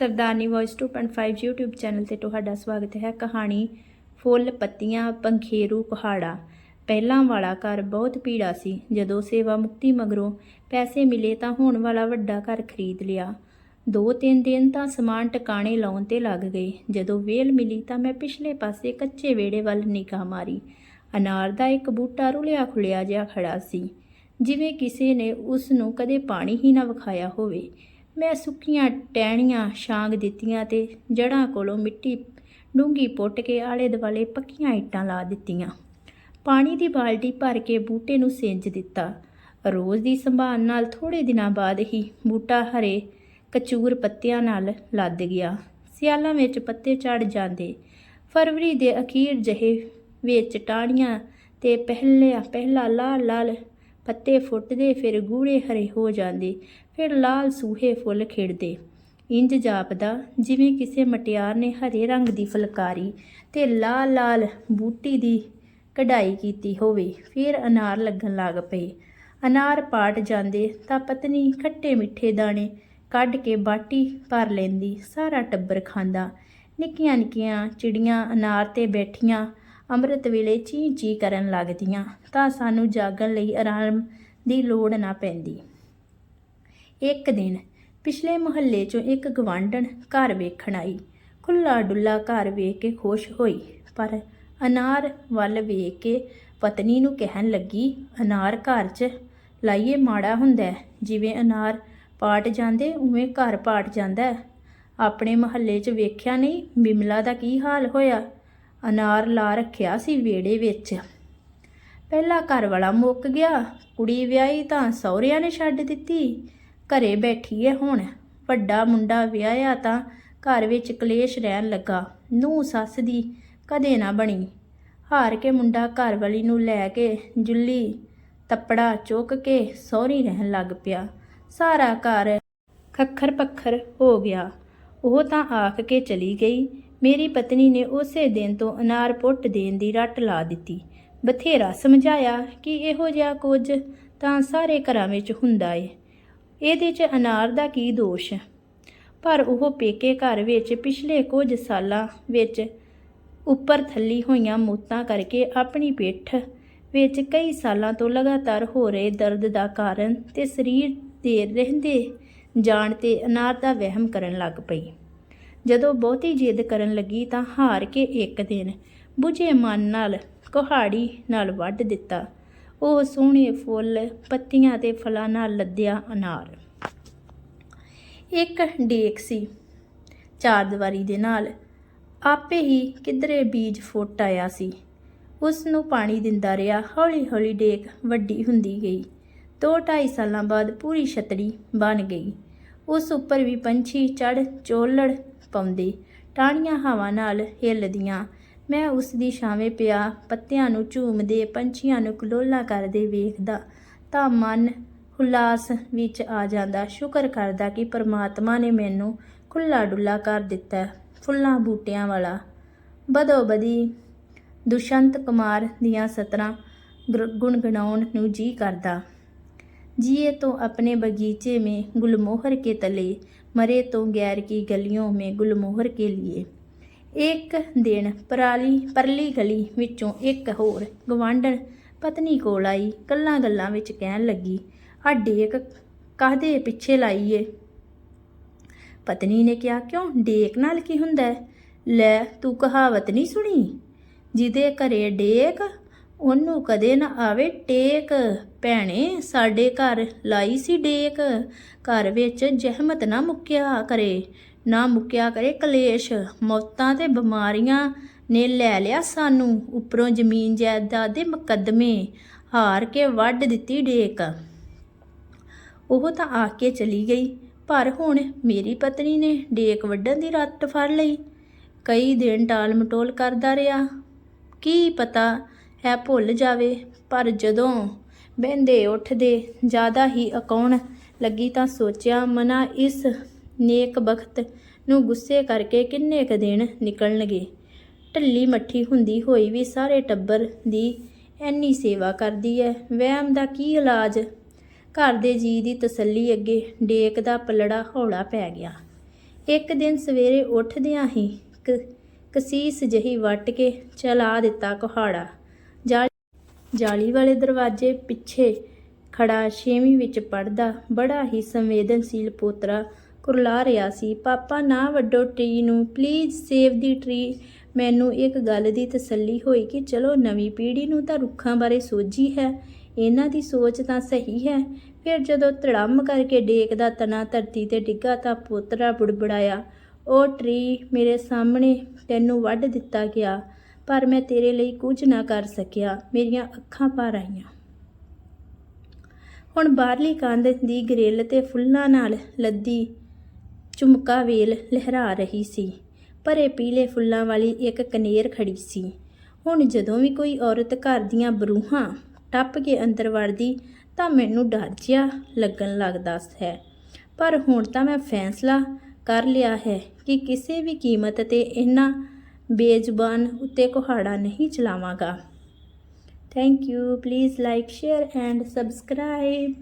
ਸਰਦਾਰਨੀ voice 2.5 YouTube channel ਤੇ ਤੁਹਾਡਾ ਸਵਾਗਤ ਹੈ। ਕਹਾਣੀ, ਫੁੱਲ, ਪੱਤੀਆਂ, ਪੰਖੇਰੂ ਪਹਾੜਾ ਪਹਿਲਾਂ ਵਾਲਾ ਘਰ ਬਹੁਤ ਪੀੜਾ ਸੀ। ਜਦੋਂ ਸੇਵਾ ਮੁਕਤੀ ਮਗਰੋਂ ਪੈਸੇ ਮਿਲੇ ਤਾਂ ਹੋਣ ਵਾਲਾ ਵੱਡਾ ਘਰ ਖਰੀਦ ਲਿਆ। ਦੋ ਤਿੰਨ ਦਿਨ ਤਾਂ ਸਮਾਨ ਟਿਕਾਣੇ ਲਾਉਣ ਤੇ ਲੱਗ ਗਏ। ਜਦੋਂ ਵੇਲ ਮਿਲੀ ਤਾਂ ਮੈਂ ਪਿਛਲੇ ਪਾਸੇ ਕੱਚੇ ਵਿਹੜੇ ਵੱਲ ਨਿਗਾਹ ਮਾਰੀ। ਅਨਾਰ ਦਾ ਇੱਕ ਬੂਟਾ ਰੁਲਿਆ ਖੁਲਿਆ ਜਿਹਾ ਖੜਾ ਸੀ। ਜਿਵੇਂ ਕਿਸੇ ਨੇ ਉਸ ਨੂੰ ਕਦੇ ਪਾਣੀ ਹੀ ਨਾ ਵਿਖਾਇਆ ਹੋਵੇ। ਮੈਂ ਸੁੱਕੀਆਂ ਟਹਿਣੀਆਂ ਛਾਂਗ ਦਿੱਤੀਆਂ ਤੇ ਜੜਾਂ ਕੋਲੋਂ ਮਿੱਟੀ ਡੂੰਗੀ ਪੁੱਟ ਕੇ ਆਲੇ ਦੁਆਲੇ ਪੱਕੀਆਂ ਇੱਟਾਂ ਲਾ ਦਿੱਤੀਆਂ। ਪਾਣੀ ਦੀ ਬਾਲਟੀ ਭਰ ਕੇ ਬੂਟੇ ਨੂੰ ਸਿੰਜ ਦਿੱਤਾ। ਰੋਜ਼ ਦੀ ਸੰਭਾਲ ਨਾਲ ਥੋੜੇ ਦਿਨਾਂ ਬਾਅਦ ਹੀ ਬੂਟਾ ਹਰੇ ਕਚੂਰ ਪੱਤਿਆਂ ਨਾਲ ਲੱਦ ਗਿਆ। ਸਿਆਲਾਂ ਵਿੱਚ ਪੱਤੇ ਝੜ ਜਾਂਦੇ। ਫਰਵਰੀ ਦੇ ਅਖੀਰ ਜਹੇ ਵਿੱਚ ਟਾਹਣੀਆਂ ਤੇ ਪਹਿਲਿਆ ਪਹਿਲਾ ਲਾਲ ਲਾਲ ਪੱਤੇ ਫੁੱਟਦੇ ਫਿਰ ਗੂੜੇ ਹਰੇ ਹੋ ਜਾਂਦੇ। ਫਿਰ ਲਾਲ ਸੂਹੇ ਫੁੱਲ ਖਿੜਦੇ। ਇੰਜ ਜਾਪਦਾ, ਜਿਵੇਂ ਕਿਸੇ ਮਟਿਆਰ ਨੇ ਹਰੇ ਰੰਗ ਦੀ ਫੁਲਕਾਰੀ ਤੇ ਲਾਲ ਲਾਲ ਬੂਟੀ ਦੀ ਕਢਾਈ ਕੀਤੀ ਹੋਵੇ, ਫਿਰ ਅਨਾਰ ਲੱਗਣ ਲੱਗ ਪਏ। ਅਨਾਰ ਪਾਟ ਜਾਂਦੇ ਤਾਂ ਪਤਨੀ ਖੱਟੇ ਮਿੱਠੇ ਦਾਣੇ ਕੱਢ ਕੇ ਬਾਟੀ ਭਰ ਲੈਂਦੀ, ਸਾਰਾ ਟੱਬਰ ਖਾਂਦਾ। ਨਿੱਕੀਆਂ ਨਿੱਕੀਆਂ ਚਿੜੀਆਂ ਅਨਾਰ ਤੇ ਬੈਠੀਆਂ, ਅੰਮ੍ਰਿਤ ਵੇਲੇ ਚੀਂ ਚੀਂ ਕਰਨ ਲੱਗਦੀਆਂ, ਤਾਂ ਸਾਨੂੰ ਜਾਗਣ ਲਈ ਆਰਾਮ ਦੀ ਲੋੜ ਨਾ ਪੈਂਦੀ। ਇੱਕ ਦਿਨ ਪਿਛਲੇ ਮੁਹੱਲੇ 'ਚੋਂ ਇੱਕ ਗਵਾਂਢਣ ਘਰ ਵੇਖਣ ਆਈ। ਖੁੱਲਾ ਡੁੱਲਾ ਘਰ ਵੇਖ ਕੇ ਖੁਸ਼ ਹੋਈ, ਪਰ ਅਨਾਰ ਵੱਲ ਵੇਖ ਕੇ ਪਤਨੀ ਨੂੰ ਕਹਿਣ ਲੱਗੀ, ਅਨਾਰ ਘਰ 'ਚ ਲਾਈਏ ਮਾੜਾ ਹੁੰਦਾ ਜਿਵੇਂ ਅਨਾਰ ਪਾਟ ਜਾਂਦੇ, ਉਵੇਂ ਘਰ ਪਾਟ ਜਾਂਦਾ ਆਪਣੇ ਮੁਹੱਲੇ 'ਚ ਵੇਖਿਆ ਨਹੀਂ, ਬਿਮਲਾ ਦਾ ਕੀ ਹਾਲ ਹੋਇਆ? ਅਨਾਰ ਲਾ ਰੱਖਿਆ ਸੀ ਵਿਹੜੇ ਵਿੱਚ। ਪਹਿਲਾ ਘਰ ਵਾਲਾ ਮੁੱਕ ਗਿਆ, ਕੁੜੀ ਵਿਆਹੀ ਤਾਂ ਸਹੁਰਿਆਂ ਨੇ ਛੱਡ ਦਿੱਤੀ। ਘਰੇ ਬੈਠੀ ਹੈ ਹੁਣ। ਵੱਡਾ ਮੁੰਡਾ ਵਿਆਹਿਆ ਤਾਂ ਘਰ ਵਿੱਚ ਕਲੇਸ਼ ਰਹਿਣ ਲੱਗਾ। ਨੂੰ ਸੱਸ ਦੀ ਕਦੇ ਨਾ ਬਣੀ। ਹਾਰ ਕੇ ਮੁੰਡਾ ਘਰ ਵਾਲੀ ਨੂੰ ਲੈ ਕੇ ਜੁੱਲੀ ਤੱਪੜਾ ਚੁੱਕ ਕੇ ਸਹੁਰੀ ਰਹਿਣ ਲੱਗ ਪਿਆ। ਸਾਰਾ ਘਰ ਖੱਖਰ ਪੱਖਰ ਹੋ ਗਿਆ। ਉਹ ਤਾਂ ਆਖ ਕੇ ਚਲੀ ਗਈ। ਮੇਰੀ ਪਤਨੀ ਨੇ ਉਸੇ ਦਿਨ ਤੋਂ ਅਨਾਰ ਪੁੱਟ ਦੇਣ ਦੀ ਰੱਟ ਲਾ ਦਿੱਤੀ। ਬਥੇਰਾ ਸਮਝਾਇਆ ਕਿ ਇਹੋ ਜਿਹਾ ਕੁਝ ਤਾਂ ਸਾਰੇ ਘਰਾਂ ਵਿੱਚ ਹੁੰਦਾ ਏ। ਇਹਦੇ 'ਚ ਅਨਾਰ ਦਾ ਕੀ ਦੋਸ਼? ਪਰ ਉਹ ਪੇਕੇ ਘਰ ਵਿੱਚ ਪਿਛਲੇ ਕੁਝ ਸਾਲਾਂ ਵਿੱਚ ਉੱਪਰ ਥੱਲੀ ਹੋਈਆਂ ਮੌਤਾਂ ਕਰਕੇ ਆਪਣੀ ਪਿੱਠ ਵਿੱਚ ਕਈ ਸਾਲਾਂ ਤੋਂ ਲਗਾਤਾਰ ਹੋ ਰਹੇ ਦਰਦ ਦਾ ਕਾਰਨ ਤੇ ਸਰੀਰ ਦੇ ਰਹਿੰਦੇ ਜਾਣ ਤੇ ਅਨਾਰ ਦਾ ਵਹਿਮ ਕਰਨ ਲੱਗ ਪਈ। ਜਦੋਂ ਬਹੁਤੀ ਜਿੱਦ ਕਰਨ ਲੱਗੀ ਤਾਂ ਹਾਰ ਕੇ ਇੱਕ ਦਿਨ ਬੁਝੇ ਮਨ ਨਾਲ ਕੁਹਾੜੀ ਨਾਲ ਵੱਢ ਦਿੱਤਾ। ਉਹ ਸੋਹਣੇ ਫੁੱਲ ਪੱਤੀਆਂ ਤੇ ਫਲਾਂ ਨਾਲ ਲੱਦਿਆ ਅਨਾਰ। ਇੱਕ ਡੇਕ ਸੀ ਚਾਰ ਦੀਵਾਰੀ ਦੇ ਨਾਲ। ਆਪੇ ਹੀ ਕਿਧਰੇ ਬੀਜ ਫੁੱਟ ਆਇਆ ਸੀ। ਉਸ ਨੂੰ ਪਾਣੀ ਦਿੰਦਾ ਰਿਹਾ ਹੌਲੀ ਹੌਲੀ ਡੇਕ ਵੱਡੀ ਹੁੰਦੀ ਗਈ। ਦੋ ਢਾਈ ਸਾਲਾਂ ਬਾਅਦ ਪੂਰੀ ਛਤੜੀ ਬਣ ਗਈ। ਉਸ ਉੱਪਰ ਵੀ ਪੰਛੀ ਚੜ ਚੋਲੜ ਪਾਉਂਦੇ, ਟਾਹਣੀਆਂ ਹਵਾ ਨਾਲ ਹਿੱਲਦੀਆਂ ਮੈਂ ਉਸ ਦੀ ਛਾਵੇਂ ਪਿਆ ਪੱਤਿਆਂ ਨੂੰ ਝੂਮਦੇ ਪੰਛੀਆਂ ਨੂੰ ਕਲੋਲਾ ਕਰਦੇ ਵੇਖਦਾ ਤਾਂ ਮਨ ਹੁਲਾਸ ਵਿੱਚ ਆ ਜਾਂਦਾ ਸ਼ੁਕਰ ਕਰਦਾ ਕਿ ਪ੍ਰਮਾਤਮਾ ਨੇ ਮੈਨੂੰ ਖੁੱਲਾ ਡੁੱਲਾ ਕਰ ਦਿੱਤਾ ਫੁੱਲਾਂ ਬੂਟਿਆਂ ਵਾਲਾ ਬਦੋ ਬਦੀ ਦੁਸ਼ੰਤ ਕੁਮਾਰ ਦੀਆਂ ਸਤਰਾਂ ਗੁਣਗਣਾਉਣ ਨੂੰ ਜੀ ਕਰਦਾ जिए तो अपने बगीचे में गुलमोहर के तले मरे तो गैर की गलियों में गुलमोहर के लिए ਇੱਕ ਦਿਨ ਪਰਾਲੀ ਪਰਲੀ ਗਲੀ ਵਿੱਚੋਂ ਇੱਕ ਹੋਰ ਗਵਾਂਢਣ ਪਤਨੀ ਕੋਲ ਆਈ ਗੱਲਾਂ ਗੱਲਾਂ ਵਿੱਚ ਕਹਿਣ ਲੱਗੀ ਆ ਡੇਕ ਕਾਹਦੇ ਪਿੱਛੇ ਲਾਈਏ ਏ? ਪਤਨੀ ਨੇ ਕਿਹਾ, ਕਿਉਂ, ਡੇਕ ਨਾਲ ਕੀ ਹੁੰਦਾ ਹੈ? ਲੈ, ਤੂੰ ਕਹਾਵਤ ਨਹੀਂ ਸੁਣੀ? ਜਿਹਦੇ ਘਰੇ ਡੇਕ, ਉਹਨੂੰ ਕਦੇ ਨਾ ਆਵੇ ਟੇਕ। ਭੈਣੇ, ਸਾਡੇ ਘਰ ਲਾਈ ਸੀ ਡੇਕ, ਘਰ ਵਿੱਚ ਜ਼ਹਿਮਤ ਨਾ ਮੁੱਕਿਆ ਕਰੇ। ਨਾ ਮੁੱਕਿਆ ਕਰੇ ਕਲੇਸ਼। ਮੌਤਾਂ ਤੇ ਬਿਮਾਰੀਆਂ ਨੇ ਲੈ ਲਿਆ ਸਾਨੂੰ। ਉੱਪਰੋਂ ਜ਼ਮੀਨ ਜਾਇਦਾਦ ਦੇ ਮੁਕੱਦਮੇ ਹਾਰ ਕੇ ਵੱਢ ਦਿੱਤੀ ਡੇਕ। ਉਹ ਤਾਂ ਆ ਕੇ ਚਲੀ ਗਈ, ਪਰ ਹੁਣ ਮੇਰੀ ਪਤਨੀ ਨੇ ਡੇਕ ਵੱਢਣ ਦੀ ਰੱਟ ਫੜ ਲਈ। ਕਈ ਦਿਨ ਟਾਲ ਮਟੋਲ ਕਰਦਾ ਰਿਹਾ। ਕੀ ਪਤਾ ਹੈ ਭੁੱਲ ਜਾਵੇ, ਪਰ ਜਦੋਂ ਬਹਿੰਦੇ ਉੱਠਦੇ ਜ਼ਿਆਦਾ ਹੀ ਅਕਾਉਣ ਲੱਗੀ ਤਾਂ ਸੋਚਿਆ, ਮਨਾ ਇਸ ਨੇਕ ਬਖਤ ਨੂੰ ਗੁੱਸੇ ਕਰਕੇ ਕਿੰਨੇ ਕ ਦਿਨ ਨਿਕਲਣਗੇ? ਢੱਲੀ ਮੱਠੀ ਹੁੰਦੀ ਹੋਈ ਵੀ ਸਾਰੇ ਟੱਬਰ ਦੀ ਐਨੀ ਸੇਵਾ ਕਰਦੀ ਹੈ ਵਹਿਮ ਦਾ ਕੀ ਇਲਾਜ? ਘਰ ਦੇ ਜੀ ਦੀ ਤਸੱਲੀ ਅੱਗੇ ਡੇਕ ਦਾ ਪਲੜਾ ਹੌਲਾ ਪੈ ਗਿਆ। ਇੱਕ ਦਿਨ ਸਵੇਰੇ ਉੱਠਦਿਆਂ ਹੀ ਕਸੀਸ ਜਹੀ ਵੱਟ ਕੇ ਚਲਾ ਦਿੱਤਾ ਕੁਹਾੜਾ। ਜਾਲੀ ਵਾਲੇ ਦਰਵਾਜ਼ੇ ਪਿੱਛੇ ਖੜਾ ਛੇਵੀਂ ਵਿੱਚ ਪੜਦਾ ਬੜਾ ਹੀ ਸੰਵੇਦਨਸ਼ੀਲ ਪੋਤਰਾ ਕੁਰਲਾ ਰਿਹਾ ਸੀ। ਪਾਪਾ, ਨਾ ਵੱਡੋ ਟਰੀ ਨੂੰ। Please save the tree. ਮੈਨੂੰ ਇੱਕ ਗੱਲ ਦੀ ਤਸੱਲੀ ਹੋਈ ਕਿ ਚਲੋ, ਨਵੀਂ ਪੀੜ੍ਹੀ ਨੂੰ ਤਾਂ ਰੁੱਖਾਂ ਬਾਰੇ ਸੋਝੀ ਹੈ। ਇਹਨਾਂ ਦੀ ਸੋਚ ਤਾਂ ਸਹੀ ਹੈ। ਫਿਰ ਜਦੋਂ ਧੜੰਮ ਕਰਕੇ ਡੇਕ ਦਾ ਤਣਾ ਧਰਤੀ ਤੇ ਡਿੱਗਾ ਤਾਂ ਪੋਤਰਾ ਬੁੜਬੜਾਇਆ, ਉਹ ਟਰੀ ਮੇਰੇ ਸਾਹਮਣੇ ਤੈਨੂੰ ਵੱਢ ਦਿੱਤਾ ਗਿਆ, ਪਰ ਮੈਂ ਤੇਰੇ ਲਈ ਕੁਝ ਨਾ ਕਰ ਸਕਿਆ। ਮੇਰੀਆਂ ਅੱਖਾਂ ਭਰ ਆਈਆਂ। ਹੁਣ ਬਾਹਰਲੀ ਕੰਧ ਦੀ ਗ੍ਰਿਲ ਤੇ ਫੁੱਲਾਂ ਨਾਲ ਲੱਦੀ ਝੁਮਕਾ ਵੇਲ ਲਹਿਰਾ ਰਹੀ ਸੀ, ਭਰੇ ਪੀਲੇ ਫੁੱਲਾਂ ਵਾਲੀ ਇੱਕ ਕਨੇਰ ਖੜੀ ਸੀ। ਹੁਣ ਜਦੋਂ ਵੀ ਕੋਈ ਔਰਤ ਘਰ ਦੀਆਂ ਬਰੂਹਾਂ ਟੱਪ ਕੇ ਅੰਦਰ ਵੜਦੀ ਤਾਂ ਮੈਨੂੰ ਡਰ ਜਿਹਾ ਲੱਗਣ ਲੱਗਦਾ ਹੈ। ਪਰ ਹੁਣ ਤਾਂ ਮੈਂ ਫੈਸਲਾ ਕਰ ਲਿਆ ਹੈ ਕਿ ਕਿਸੇ ਵੀ ਕੀਮਤ ਤੇ ਇਹਨਾਂ ਬੇਜ਼ੁਬਾਨ ਉੱਤੇ ਕੁਹਾੜਾ ਨਹੀਂ ਚਲਾਵਾਂਗਾ। Thank you please like share and subscribe